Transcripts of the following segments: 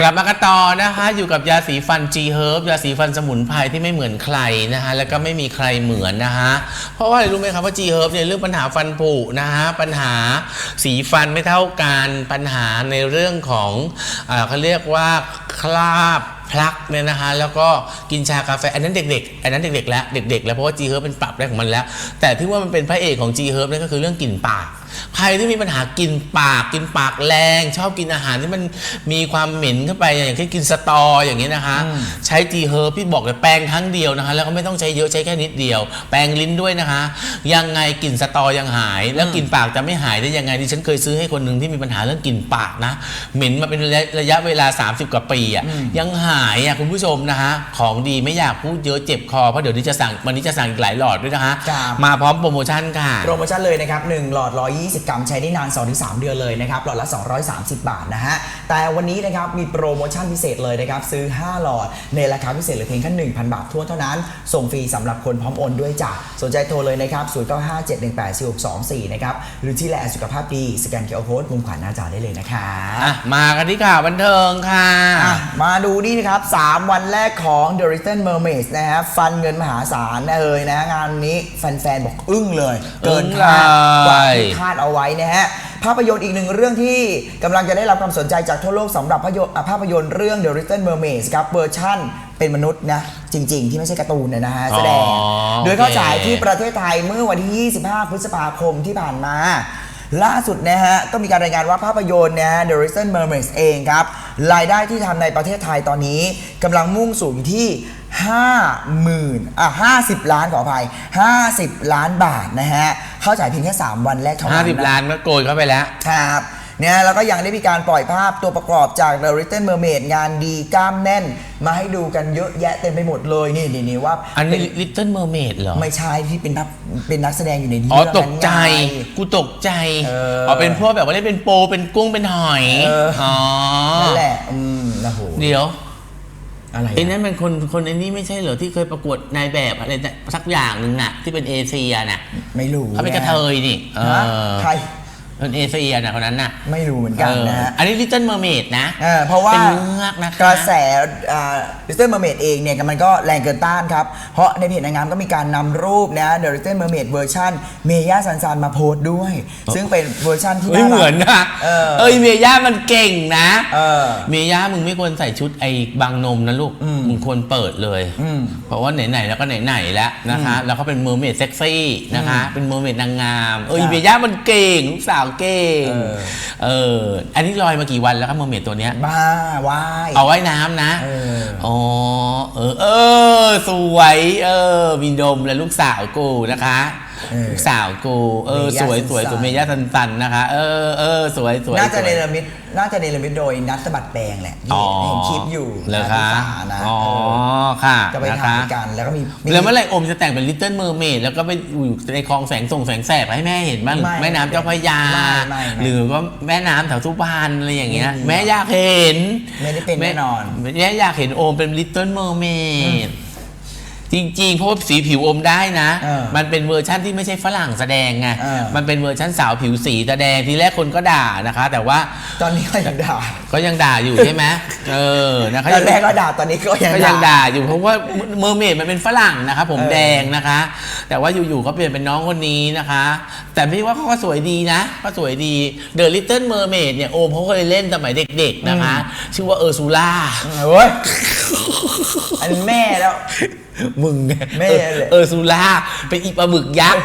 กลับมากันต่อนะคะอยู่กับยาสีฟัน G Herb ยาสีฟันสมุนไพรที่ไม่เหมือนใครนะคะแล้วก็ไม่มีใครเหมือนนะคะเพราะว่าอะไรรู้ไหมครับว่า G Herb เนี่ยเรื่องปัญหาฟันผุนะคะปัญหาสีฟันไม่เท่ากันปัญหาในเรื่องของอเขาเรียกว่าคราบพลักเนี่ยนะคะแล้วก็กินชากาแฟ อันนั้นเด็กๆ อันนั้นเด็กๆแล้วเด็กๆ แล้วเพราะว่า G Herb เป็นปรับได้ของมันแล้ว แต่ที่ว่ามันเป็นพระเอกของ G Herb นั่นก็คือเรื่องกลิ่นปาก ใครที่มีปัญหากินปากกินปากแรง ชอบกินอาหารที่มันมีความเหม็นเข้าไปอย่างเช่นกินสตออย่างนี้นะคะ ใช้จีเฮอร์พี่บอกเลยแปรงครั้งเดียวนะคะ แล้วก็ไม่ต้องใช้เยอะใช้แค่นิดเดียว แปรงลิ้นด้วยนะคะ ยังไงกลิ่นสตอยังหาย แล้วกลิ่นปากจะไม่หายได้ยังไงดิฉันเคยซื้อให้คนหนึ่งที่มีปัญหาเรื่องกลิ่นปากนะเหม็นมาเป็นระยะระยะเวลา 30 กว่าปีอะยังหายอะคุณผู้ชมนะคะ ของดีไม่อยากพูดเยอะเจ็บคอเพราะเดี๋ยวนี้จะสั่งวันนี้จะสั่งอีกหลายหลอดด้วยนะคะครับมาพร้อมโปรโมชั่นค่ะโปรโมชั่นเลยนะครับ1หลอด120 กรัมใช้ได้นาน 2-3 เดือนเลยนะครับหลอดละ 230 บาทนะฮะแต่วันนี้นะครับมีโปรโมชั่นพิเศษเลยนะครับซื้อ 5 หลอดในราคาพิเศษเหลือเพียงแค่1,000 บาททั่วนเท่านั้น ส่งฟรีสำหรับคนพร้อมโอนด้วยจ้ะสนใจโทรเลยนะครับ0957184624นะครับหรือที่แลสุขภาพดีสแกนเคอร์โค้ดมุมขวาหน้าจอได้เลยนะคะอะมากันที่ข่าวบันเทิงค่ะอะ มาดูนี่นะครับ 3 วันแรกของ The Little Mermaids นะฮะฟันเงินมหาศาลเลยนะงานนี้แฟนๆ บอกอึ้งเลย เกินคาดอึ้งเลยกว่าที่คาดเอาไว้นะฮะภาพยนตร์อีกหนึ่งเรื่องที่กำลังจะได้รับความสนใจจากทั่วโลกสำหรับภาพยนตร์อะภาพยนตร์เรื่อง The Little Mermaids ครับเวอร์ชั่นเป็นมนุษย์นะ จริง ๆ ที่ไม่ใช่การ์ตูนนะฮะแสดงอ๋อโดยเข้าโอเคฉายที่ประเทศไทยเมื่อวันที่ 25 พฤษภาคมที่ผ่านมา ล่าสุดนะฮะ ก็มีการรายงานว่าภาพยนตร์นะฮะ The Little Mermaids เองครับ รายได้ที่ทำในประเทศไทยตอนนี้กำลังมุ่งสูงที่50,000อะ50ล้านขออภัย50ล้านบาทนะฮะ เข้าฉายเพียงแค่3วันแรกเท่านั้นนะ50 ล้านก็โกยเข้าไปแล้ว ครับเนี่ยแล้วก็ยังได้มีการปล่อยภาพตัวประกอบจาก The Little Mermaid งานดีกล้ามแน่น มาให้ดูกันเยอะแยะเต็มไปหมดเลยนี่นี่นี่ว่าอันนี้เป็ Little Mermaid เหรอ ไม่ใช่ที่เป็นนักเป็นนักแสดงอยู่ในอ๋อเรื่องตนั้กนใจไงกูตกใจเอออ๋อเป็นพวกแบบว่าได้เป็นโปรเป็นกุ้งเป็นหอยเอออ๋อ๋ อนั่นแหละอืมนะโหเดี๋ยวอะไรไอ้อะนั้นเป็นคนคนไอ้นี่ไม่ใช่เหรอที่เคยประกวดนายแบบอะไรสักอย่างหนึ่งน่ะที่เป็นเอเชียน่ะ ไม่รู้เขาเป็นกระเทยนี่เอฮะอใคร เป็นเอเชียน่ะคนนั้นน่ะไม่รู้เหมือนกันนะฮะ เอออันนี้ Little Mermaid นะเออเพราะว่า เป็นเงือกนะคะ กระแสลิตเติ้ลเมอร์เมดเองเนี่ยมันก็แรงเกินต้านครับ เพราะในเพจนางงามก็มีการนำรูปนะ The Little Mermaid เวอร์ชันเมย่าซันซานมาโพสต์ด้วย ซึ่งเป็นเวอร์ชันที่ไม่น่ารักเหมือนนะเออ เอ้ยเมย่ามันเก่งนะ เออ เมย่ามึงไม่ควรใส่ชุดไอ้บางนมนะลูก อืมมึงควรเปิดเลย อืมเพราะว่าไหนๆแล้วก็ไหนๆแล้วนะคะ แล้วก็เป็นเมอร์เมดเซ็กซี่นะคะ เป็นเมอร์เมดนางงาม เอ้ยจ้ะ เมย่ามันเก่งลูกสาวเก่งเออเอออันนี้ลอยมากี่วันแล้วครับเมอร์เมดตัวเนี้ยบ้าวายเอาไว้น้ำนะ เออ อ๋อเออเออ สวย เออมีดมและลูกสาวกูนะคะเออ ลูกสาวกู เออ เมย่าสวยสวยสันๆสวยเมย่าตันตันๆนะคะ เออเออสวยสวยน่าจะสวยเนรมิตน่าจะเนรมิตโดยนัทสะบัดแปลงแหละที่อ๋อเห็นคลิปอยู่เหรอคะที่สานะอ๋อ เออค่ะจะไปนะถ่าคะยกันแล้วก็มี แล้วเมื่อไหร่โอมจะแต่งเป็นลิตเติ้ลเมอร์เมดแล้วก็ไปอยู่ในคลองแสงส่งแสงแสบให้แม่เห็นบ้างไม่แม่น้ำเจ้าพระยา ไม่ไม่ไม่หรือว่าแม่น้ำแถวสุพรรณอะไรอย่างเงี้ย ไม่มี แม่อยากเห็น ไม่ได้เป็นแน่นอน แม่อยากเห็นโอมเป็นลิตเติ้ลเมอร์เมด จริงๆ เพราะว่าสีผิวโอมได้นะ เออมันเป็นเวอร์ชั่นที่ไม่ใช่ฝรั่งแสดงไง เออ มันเป็นเวอร์ชั่นสาวผิวสีแสดงทีแรกคนก็ด่านะคะ แต่ว่าตอนนี้ก็ยังด่าก็ยังด่าอยู่ใช่ไหมเออนะคะ ตอนแรกก็ด่าตอนนี้ก็ยังก็ยังด่าอยู่เพราะว่าเมอร์เมดมันเป็นฝรั่งนะคะผมเออ แดงนะคะ แต่ว่าอยู่ๆก็เปลี่ยนเป็นน้องคนนี้นะคะ แต่ไม่ว่าเขาก็สวยดีนะก็สวยดี The Little Mermaid เนี่ยโอมเขาเคยเล่นสมัยเด็กๆนะคะ ชื่อว่าเออร์ซูล่าเฮ้ย อันนแม่แล้ว มึงไงแม่เออเลย เออร์ซูล่าเป็นอีปลาหมึกยักษ์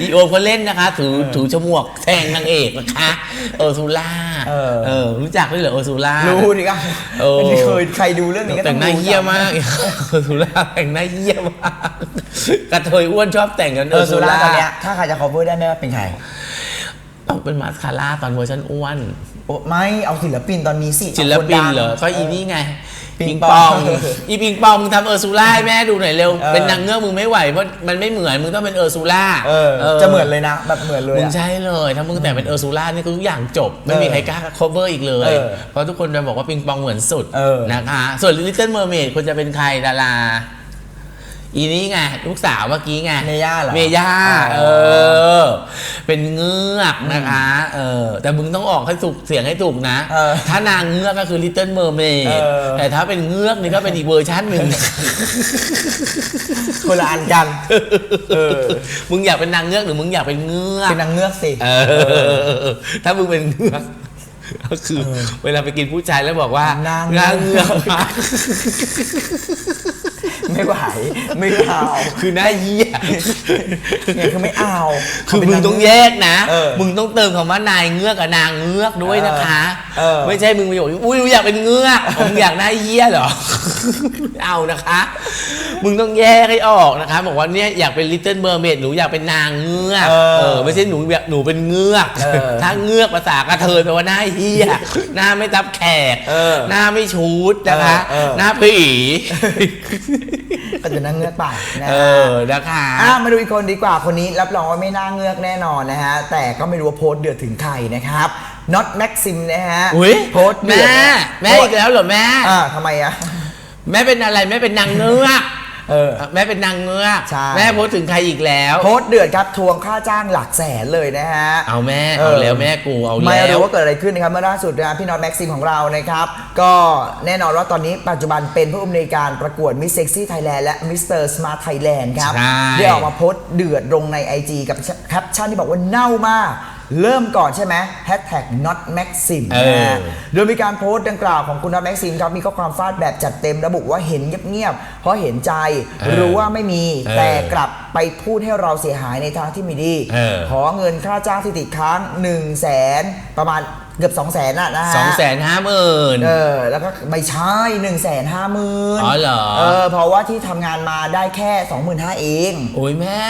อีโอมเขาเล่นนะคะถือถือฉมวกแทงนางเอกนะคะเออร์ซูล่าเออเออ รู้จักด้วยเหรอเออร์ซูล่า รู้ดิครับเออไม่เคยใครดูเรื่องนี้ก็ต้แต่องงหน้ารู้เยี่ยจัมากเออสุราแต่งหน้าเยี่ยมมากกระเทยอ้วนชอบแต่งกันเออสุราตอนเนี้ยถ้าใครจะ cover ได้ไหมว่าเป็นใคร ต้องเป็นมาสคาร่าตอนเวอร์ชันอ้วน โอ้ไม่เอาศิลปินตอนนี้สิศิลปินเหรอาก็คดังอีนี่ไง ปิปิงงปปอองงอีปิงปองมึงทำเออร์ซูล่าให้แม่ดูหน่อยเร็วเออเป็นนางเงือกมึงไม่ไหวเพราะมันไม่เหมือนมึงต้องเป็นเออร์ซูล่าเออจะเหมือนเลยนะ แบบเหมือนเลยมึงอะใช่เลย ถ้ามึงแต่งเป็นเออร์ซูล่านี่คือทุกอย่างจบ ไม่มีใครกล้า cover อีกเลยเออเพราะทุกคนจะบอกว่าปิงปองเหมือนสุดเออนะคะ ส่วน Little Mermaid ควรจะเป็นใครดารา อีนี้ไงลูกสาวเมื่อกี้ไงเมย่าเหรอเมย่าอ๋อเออ เป็นเงือกนะคะ เออ แต่มึงต้องออกให้ถูกเสียงให้ถูกนะเออถ้านางเงือกก็คือ Little Mermaid เออแต่ถ้าเป็นเงือกนี่ก็เป็นอีกเวอร์ชันหนึ่งคนละอันกันเออมึงอยากเป็นนางเงือกหรือมึงอยากเป็นเงือกเป็นนางเงือกสิเออถ้ามึงเป็นเงือก ก็คือ เวลาไปกินผู้ชายแล้วบอกว่านางนางเงือกมาไม่ไหวไม่เอาคือหน้าเหี้ยเนี่ยคือไม่เอาคือมึงต้องแยกนะเออมึงต้องเติมคำว่านายเงือกกับนางเงือกด้วยนะคะเออไม่ใช่มึงไปบอกอุ้ยอยากเป็นเงือกมึงอยากหน้าเหี้ยเหรอไม่เอานะคะ มึงต้องแยกให้ออกนะคะ บอกว่าเนี่ยอยากเป็นลิตเติ้ลเมอร์เมดหนูอยากเป็นนางเงือกเออไม่ใช่หนูอยากหนูเป็นเงือกเออถ้าเงือกภาษากระเทยแปลว่าหน้าเหี้ยหน้าไม่ตับแขกเออหน้าไม่ชูดนะคะเออเออ หน้าผีก็จะนางเงือกไปนะเอฮะอนะคะ อะมาดูอีกคนดีกว่าคนนี้รับรองว่าไม่น่าเงือกแน่นอนนะฮะ แต่ก็ไม่รู้ว่าโพสต์เดือดถึงใครนะครับน็อตแม็กซิมนะฮะอุ้ยโพสต์เดือแม่ดแม่อีกแล้วเหรอแม่ อ่าทำไมอะ แม่เป็นอะไรแม่เป็นนางเงือก เออแม่เป็นนางเงือกใช่ แม่โพสต์ถึงใครอีกแล้ว โพสต์เดือดครับทวงค่าจ้างหลักแสนเลยนะฮะ เอาแม่เอเอาอแล้วแม่กูเอาไม่แล้ว รู้ว่าเกิดอะไรขึ้นนะครับเมื่อล่าสุดนะพี่น็อตแม็กซิมของเรานะครับ ก็แน่นอนว่าตอนนี้ปัจจุบันเป็นผู้อำนวยการประกวดมิสเซ็กซี่ไทยแลนด์และมิสเตอร์สมาร์ทไทยแลนด์ครับ ใช่ ได้ออกมาโพสต์เดือดลงใน IG กับแคปชั่นที่บอกว่าเน่ามาก เริ่มก่อนใช่ไหมแฮชแท็ก not maxim เออ นะฮะโดยมีการโพสต์ดังกล่าวของคุณน็อตแม็กซิมครับ มีข้อความฟาดแบบจัดเต็มระบุว่าเห็นเงียบๆ เพราะเห็นใจรู้ว่าไม่มี เออแต่กลับไปพูดให้เราเสียหายในทางที่ไม่ดี เออ ขอเงินค่าจ้างที่ติดค้าง1นึ่งแสนประมาณเกือบ2องแสนน่ะนะฮะ สองแสนห้าหมื่น เออแล้วก็ไม่ใช่1นึ่งแสนห้าหมื่นอ๋อเหรอ เออเพราะว่าที่ทำงานมาได้แค่25,000เอง โอ้ยแม่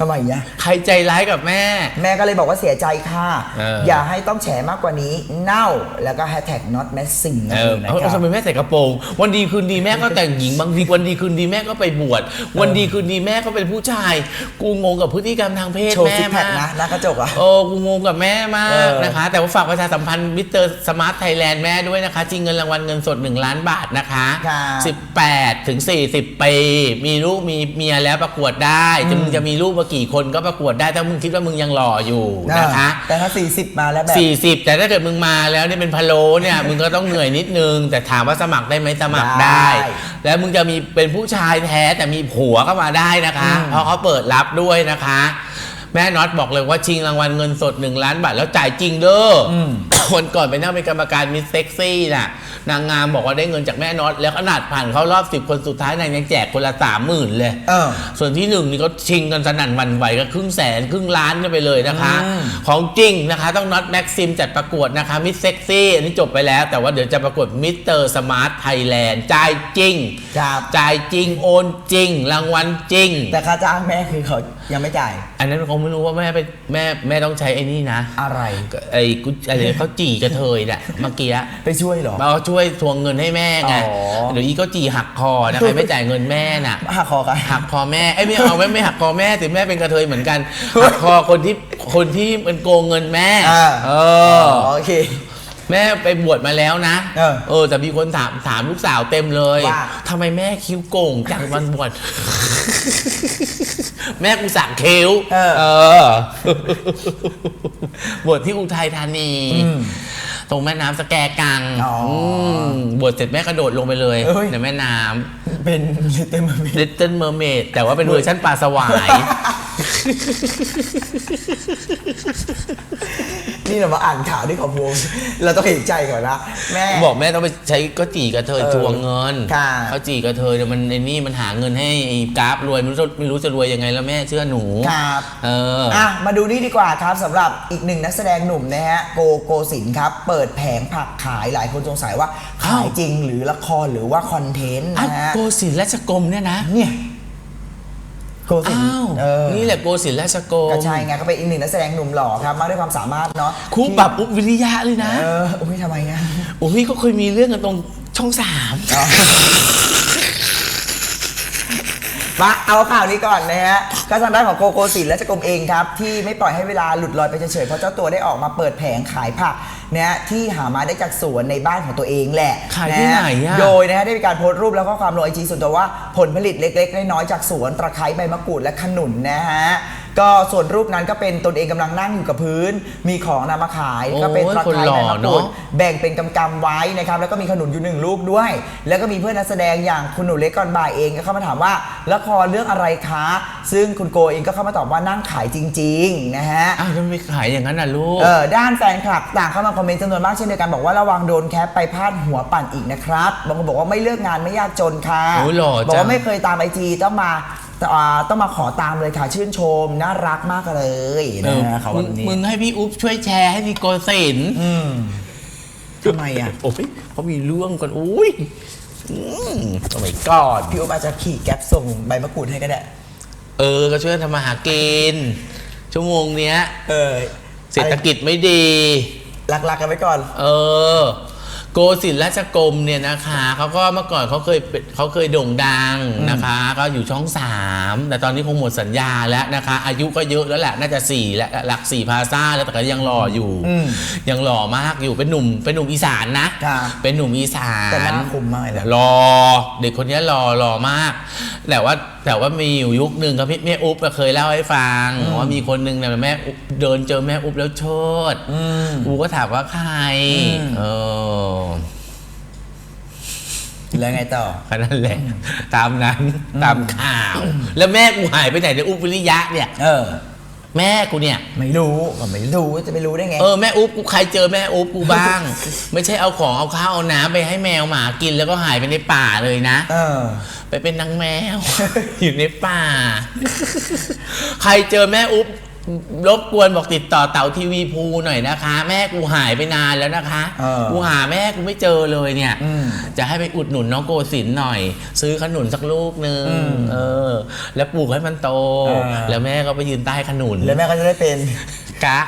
ทำไมอะใครใจร้ายกับแม่ แม่ก็เลยบอกว่าเสียใจค่ะ เอออ อย่าให้ต้องแฉมากกว่านี้ เน่าแล้วก็แฮชแท็ก not messing นั่เอนเอองนะเอาครัทำไมบแม่ใส่กระโปรง วันดีคืนดีแม่ก็แต่งหญิงบางทีวันดีคืนดีแม่ก็ไปบวชวันดีคืนดีแม่ก็เป็นผู้ชาย กูงงกับพฤติกรรมทางเพศโชว์แม่ซิกแพมาคนะกหน้ากระจกอะโอ้กูงงกับแม่มาเอกอนะคะ แต่ว่าฝากประชาสัมพันธ์มิสเตอร์สมาร์ทไทยแลนด์แม่ด้วยนะคะจริงเงินรางวัลเงินสด 1 ล้านบาทนะคะครับ18 ถึง 40 ปี มีลูกมีเมียแล้วประกวดได้จะมึงจะมีลูกมากี่คนก็ประกวดได้ถ้ามึงคิดว่ามึงยังหล่ออยู่นะคะแต่ถ้า 40 มาแล้วแบบ 40 แต่ถ้าเกิดมึงมาแล้วเนี่ยเป็นพะโล้เนี่ยมึงก็ต้องเหนื่อยนิดนึง แต่ถามว่าสมัครได้ไหมสมัครได้ได้แล้วมึงจะมีเป็นผู้ชายแท้แต่มีผัวก็มาได้นะคะอืมเพราะเขาเปิดรับด้วยนะคะ แม่น็อตบอกเลยว่าชิงรางวัลเงินสด 1 ล้านบาทแล้วจ่ายจริงเด้ออมวันก่อนไปนั่งเป็นกรรมการมิสเซ็กซี่น่ะ นางงามบอกว่าได้เงินจากแม่น็อตแล้วขนาดผ่านเข้ารอบ 10 คนสุดท้ายนางยังแจกคนละสามหมื่นเลย เออ ส่วนที่หนึ่งนี่ก็ชิงกันสนั่นหวันไหวก็ครึ่งแสนครึ่งล้านกันไปเลยนะคะอืมของจริงนะคะ ต้องน็อตแม็กซิมจัดประกวดนะคะมิสเซ็กซี่อันนี้จบไปแล้ว แต่ว่าเดี๋ยวจะประกวดมิสเตอร์สมาร์ทไทยแลนด์จ่ายจริงครับ จ่ายจริงโอนจริง รางวัลจริง แต่ค่าจ้างแม่คือเขา ยังไม่จ่าย อันนั้นคงไม่รู้ว่าแม่ไปแม่แม่ต้องใช้ไอ้นี่นะ อะไรไอ้กุอะไรเขาจี่กระเทยเนี่ยเมื่อกี้ไปช่วยเหรอ มาช่วยทวงเงินให้แม่ไงอ๋อ เดี๋ยวอีก็จี่หักคอนะใครไม่จ่ายเงินแม่น่ะ หักคอกัน หักคอแม่ไอ้ยไม่เอาแม่ไม่หักคอแม่แต่แม่เป็นกระเทยเหมือนกันหักคอคนที่คนที่มันโกงเงินแม่ อ่า เออ๋ออโอเค แม่ไปบวชมาแล้วนะเออแต่มีคนถามถามลูกสาวเต็มเลยว่า ทำไมแม่คิ้วโก่งจังวันบวช แม่กูสักคิ้วเออเออ บวชที่อุทัยธานี อืม ตรงแม่น้ำสแกกังอ๋ออื มบวชเสร็จแม่กระโดดลงไปเลยเอ้ย ในแม่น้ำ เป็นลิตเติ้ลมา Little Mermaid แต่ว่าเป็นเวอร์ชันปลาสวาย นี่เรามาอ่านข่าวที่ขอบวงเราต้องเห็นใจก่อนนะแม่ บอกแม่ต้องไปใช้ก็จีกระเทยเออทวงเงินค่ะ เขาจีกระเทยเนี่ยมันในนี่มันหาเงินให้ไอ้กราฟรวยไม่รู้จะไม่รู้จะรวยยังไงแล้วแม่เชื่อหนูครับ เออ อะมาดูนี่ดีกว่าครับสำหรับอีกหนึ่งนักแสดงหนุ่มนะฮะโกโกสินครับ เปิดแผงผักขายหลายคนสงสัยว่า ขายอ้าวจริงหรือละครหรือว่าคอนเทนต์อะนะฮะ โกศิลป์ราชกรมเนี่ยนะ เนี่ย โกสินอ้าวเออนี่แหละโกศิลป์ราชกรมก็ใช่ไงก็เป็นอีกหนึ่งนักแสดงหนุ่มหล่อครับมากด้วยความสามารถเนาะคู่ปรับอุ๊บวิริยะเลยนะเอออุ้ยทำไมนะโอ้ยก็เคยมีเรื่องกันตรงช่องสามมาเอาข่าวนี้ก่อนนะฮะก็ทางด้านของโกโกสินและจกรมเองครับ ที่ไม่ปล่อยให้เวลาหลุดลอยไปเฉยๆเพราะเจ้าตัวได้ออกมาเปิดแผงขายผัก นะฮะที่หามาได้จากสวนในบ้านของตัวเองแหละขายที่ไหนอะ โดยนะฮะได้มีการโพสต์รูปแล้วก็ความลงไอจีส่วนตัวว่าผลผลิตเล็กๆน้อยๆจากสวนตะไคร้ใบมะกรูดและขนุนนะฮะ ก็ส่วนรูปนั้นก็เป็นตนเองกำลังนั่งอยู่กับพื้น มีของนำมาขายโอ้ยก็เป็นตะคนไคร้หล่อใบมะกรูดเนอะแบ่งเป็นกำกำๆไว้นะครับแล้วก็มีขนุนอยู่หนึ่งลูกด้วย แล้วก็มีเพื่อนนักแสดงอย่างคุณหนูเล็กก่อนบ่ายเองก็เข้ามาถามว่าละครเรื่องอะไรคะ ซึ่งคุณโกเองก็เข้ามาตอบว่านั่งขายจริง ๆ นะฮะ อ้าวทำไมขายอย่างนั้นน่ะลูก เออด้านแฟนคลับต่างเข้ามาคอมเมนต์จำนวนมากเช่นเดียวกันบอกว่าระวังโดนแคปไปพาดหัวปั่นอีกนะครับบางคนบอกว่าไม่เลือกงานไม่ยากจนค่ะโอ้ยหล่อจัง บอกว่าไม่เคยตามไอจีต้องมาอ่า ต้องมาขอตามเลยค่ะ ชื่นชม น่ารักมากเลยเอนะอฮะเขามึว่างแบบนี้มึงให้พี่อุ๊บช่วยแชร์ให้พี่โกศินทร์อืมทำไมอะ โอ้ยเขามีเรื่องกันอุ้ยสมัยก่อนพี่อุ๊บอาจจะขี่แก๊ปส่งใบมะกรูดให้ก็ได้ เออ ก็ช่วยทำมาหากินชั่วโมงเนี้ย เออ เศรษฐกิจไม่ดีรักๆกันไว้ก่อน เออ โกศิลป์ราชกรมเนี่ยนะคะเขาก็เมื่อก่อนเขาเคยเป็นเขาเคยโด่งดังนะคะก็อยู่ช่องสามแต่ตอนนี้คงหมดสัญญาแล้วนะคะ อายุก็เยอะแล้วแหละน่าจะสี่และหลักสี่พาซ่าแล้วแต่ก็ยังหล่ออยู่อืมยังหล่อมากอยู่เป็นหนุ่มเป็นหนุ่มอีสานนะ ครับ เป็นหนุ่มอีสาน แต่หน้าคมมากเลยนะ รอเด็กคนนี้รอรอมาก แต่ว่าแต่ว่ามีอยู่ยุคหนึ่งครับพี่แม่อุ๊บอะเคยเล่าให้ฟังว่ามีคนหนึ่งเนี่ยแม่อุ๊บเดินเจอแม่อุ๊บแล้วเชิดอืมกูก็ถามว่าใครอืมเออแล้วไงต่อแค่นั้นแหละตามนั้นตามข่าว แล้วแม่กูหายไปไหนในยอุ๊บวิริยะเนี่ย เออ แม่กูเนี่ย ไม่รู้ก็ไม่รู้จะไปรู้ได้ไงเออแม่อุ๊บกูใครเจอแม่อุ๊บกูบ้าง ไม่ใช่เอาของเอาข้าวเอาน้ำไปให้แมวหมากินแล้วก็หายไปในป่าเลยนะ เออ ไปเป็นนางแมว อยู่ในป่า ใครเจอแม่อุ๊บรบกวนบอกติดต่อเต่าทีวีภูหน่อยนะคะ แม่กูหายไปนานแล้วนะคะ เออกูหาแม่กูไม่เจอเลยเนี่ย อืมจะให้ไปอุดหนุนน้องโกศินทร์หน่อย ซื้อขนุนสักลูกนึงอืมเออ แล้วปลูกให้มันโต เออ แล้วแม่ก็ไปยืนใต้ขนุนแล้วแม่ก็จะได้เป็น กะ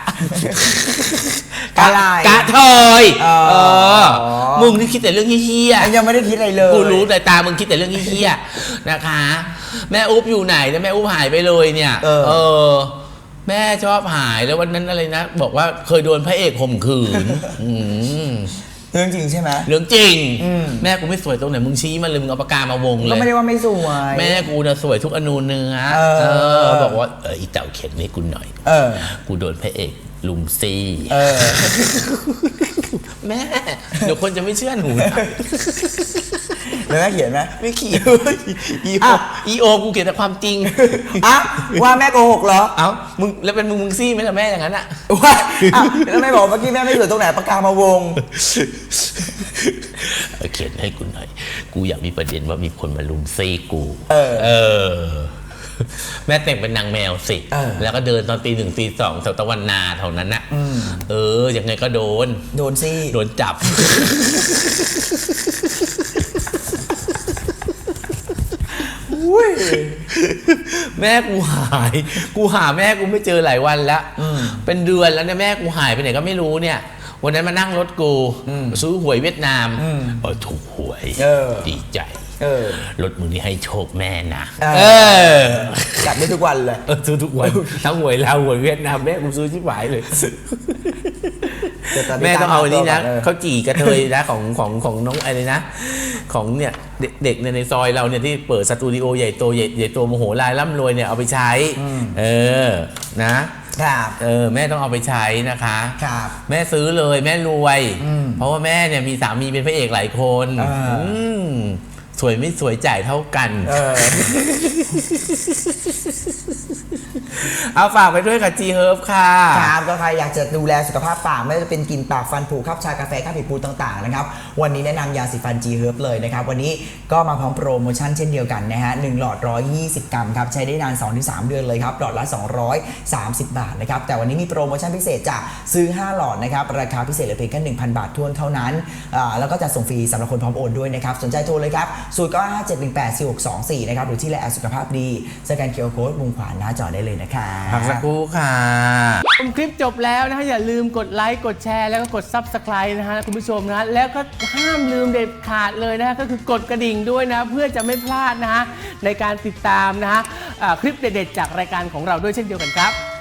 อะไรกะเทยอ๋อเออ มึงนี่คิดแต่เรื่องเฮี้ยๆ ยังไม่ได้คิดอะไรเลยกูรู้แต่ตามึงคิดแต่เรื่องเฮี้ยๆนะคะ แม่อุ๊บอยู่ไหนแล้วแม่อุ๊บหายไปเลยเนี่ยเออ อแม่ชอบหายแล้ววันนั้นอะไรนะ บอกว่าเคยโดนพระเอกข่มขืนอืมเรื่องจริงใช่ไหม เรื่องจริง อืม แม่กูไม่สวยตรงไหนมึงชี้มาเลยมึงเอาปากกามาวงเลก็ย ไม่ได้ว่าไม่สวย แม่กูน่ะสวยทุกอนูเนื้อเออ บอกว่าเอออีเต่าเข็นให้กูหน่อย เออ กูโดนพระเอก ลุมซี่เออแม่ เดี๋ยวคนจะไม่เชื่อหนูนะแล้วแม่เขียนไหมไม่เขียนอีโออ้าวอีโอกูเขียนแต่ความจริงอะว่าแม่โกหกเหรอเอ้ามึงแล้วเป็นมึงมึงซี่ไหมล่ะแม่อย่างนั้นอะว่าอะแล้วแม่บอกเมื่อกี้แม่ไม่สวยตรงไหนปากกามาวงเอาเขียนให้กูหน่อย กูอยากมีประเด็นว่ามีคนมาลุมซี่กู เออเออ แม่แต่งเป็นนางแมวสิ เออ แล้วก็เดินตอนตีหนึ่งตีสองแถวตะวันนาเท่านั้นน่ะเออ ยังไงก็โดน โดนซี่โดนจับ อุ้ย แม่กูหาย กูหาแม่กูไม่เจอหลายวันแล้ว เป็นเดือนแล้วเนี่ยแม่กูหายไปไหนก็ไม่รู้เนี่ย วันนั้นมานั่งรถกู ซื้อหวยเวียดนามอืมเออถูกหวย เออ ดีใจ เออ รถมึงนี่ให้โชคแม่นะเออเออจัดได้ทุกวันเลย เออซื้อทุกวันทั้งหวยลาวหวยเวียดนามแม่กูซื้อชิบหายเลย แต่ตอนนี้แม่ต้องเอาอันนี้นะตามหาตัวก่อนเออเขาจี่กระเทยนะของของของน้องอะไรนะ ของเนี่ยเด็กเด็กเนี่ยในซอยเราเนี่ยที่เปิดสตูดิโอใหญ่โตใหญ่ใหญ่โตมโหฬารร่ำรวยเนี่ยเอาไปใช้ เออนะ ครับเออแม่ต้องเอาไปใช้นะคะ ครับ แม่ซื้อเลยแม่รวยอืมเพราะว่าแม่เนี่ยมีสามีเป็นพระเอกหลายคนอ่า อืม สวยไม่สวยจ่ายเท่ากัน เออเอาฝากไปด้วยกับ G Herb ค่ะ ครับก็ใครอยากจะดูแลสุขภาพปาก ไม่ว่าจะเป็นกลินปากฟันผุข้าวชากาแฟข้าวผิดปูต่างๆนะครับ วันนี้แนะนำยาสีฟัน G Herb เลยนะครับ วันนี้ก็มาพร้อมโปรโมชั่นเช่นเดียวกันนะฮะ1หลอด 120 กรัมครับ ใช้ได้นาน 2-3 เดือนเลยครับหลอดละ 230 บาทนะครับ แต่วันนี้มีโปรโมชั่นพิเศษจากซื้อ 5 หลอดนะครับราคาพิเศษเหลือเพียงแค่1,000 บาททวนเท่านั้นอ่าแล้วก็จะส่งฟรีสำหรับคนพร้อมโอนด้วยนะครับสนใจโทรเลยครับ0 9 5 7 1 8 4 6 2 4 นะครับหรือที่ไลน์แอดสุขภาพดีสแกนเคอร์โค้ดมุมขวาหน้าจอได้เลยนะครับพักสักครู่ค่ะ ชมคลิปจบแล้วนะฮะอย่าลืมกดไลค์กดแชร์แล้วก็กด Subscribe นะฮะคุณผู้ชมนะแล้วก็ห้ามลืมเด็ดขาดเลยนะฮะก็คือกดกระดิ่งด้วยนะ เพื่อจะไม่พลาดนะฮะในการติดตามนะฮะอ่าคลิปเด็ดๆจากรายการของเราด้วยเช่นเดียวกันครับ